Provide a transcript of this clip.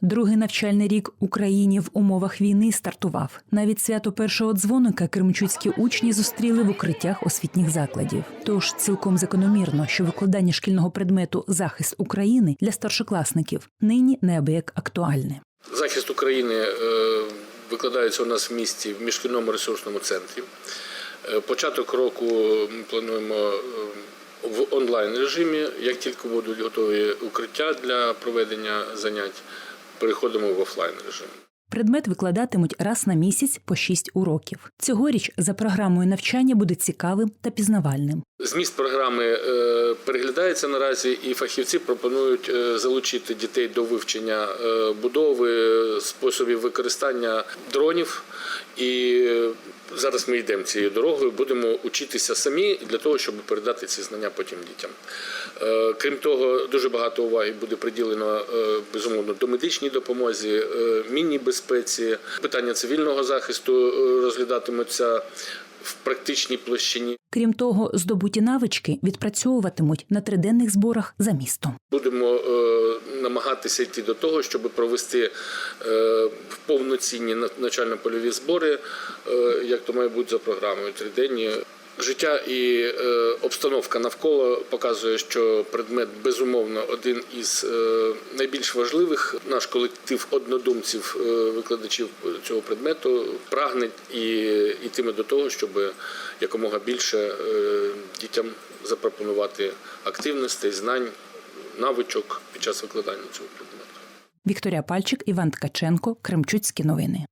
Другий навчальний рік Україні в умовах війни стартував. Навіть свято першого дзвоника кремчуцькі учні зустріли в укриттях освітніх закладів. Тож цілком закономірно, що викладання шкільного предмету захист України для старшокласників нині неабияк актуальне. Захист України е, викладається у нас в місті в міжшкільному ресурсному центрі. Е, Початок року ми плануємо е, в онлайн режимі. Як тільки будуть готові укриття для проведення занять, переходимо в офлайн режим. Предмет викладатимуть раз на місяць по шість уроків. Цьогоріч за програмою навчання буде цікавим та пізнавальним. Зміст програми е, переглядається наразі, і фахівці пропонують е, залучити дітей до вивчення е, будови, способів використання дронів. І зараз ми йдемо цією дорогою, будемо учитися самі для того, щоб передати ці знання потім дітям. Е, Крім того, дуже багато уваги буде приділено е, безумовно до медичній допомозі, е, мінній безпеці. Питання цивільного захисту розглядатимуться в практичній площині. Крім того, здобуті навички відпрацьовуватимуть на триденних зборах за містом. Будемо намагатися йти до того, щоб провести е, повноцінні на- навчально-польові збори, е, як то має бути за програмою триденні. Життя і е, обстановка навколо показує, що предмет безумовно один із найбільш важливих. Наш колектив однодумців викладачів цього предмету прагне і йтиме до того, щоб якомога більше дітям запропонувати активностей, знань, навичок під час викладання цього предмету. Вікторія Пальчик, Іван Ткаченко, Кремчуцькі новини.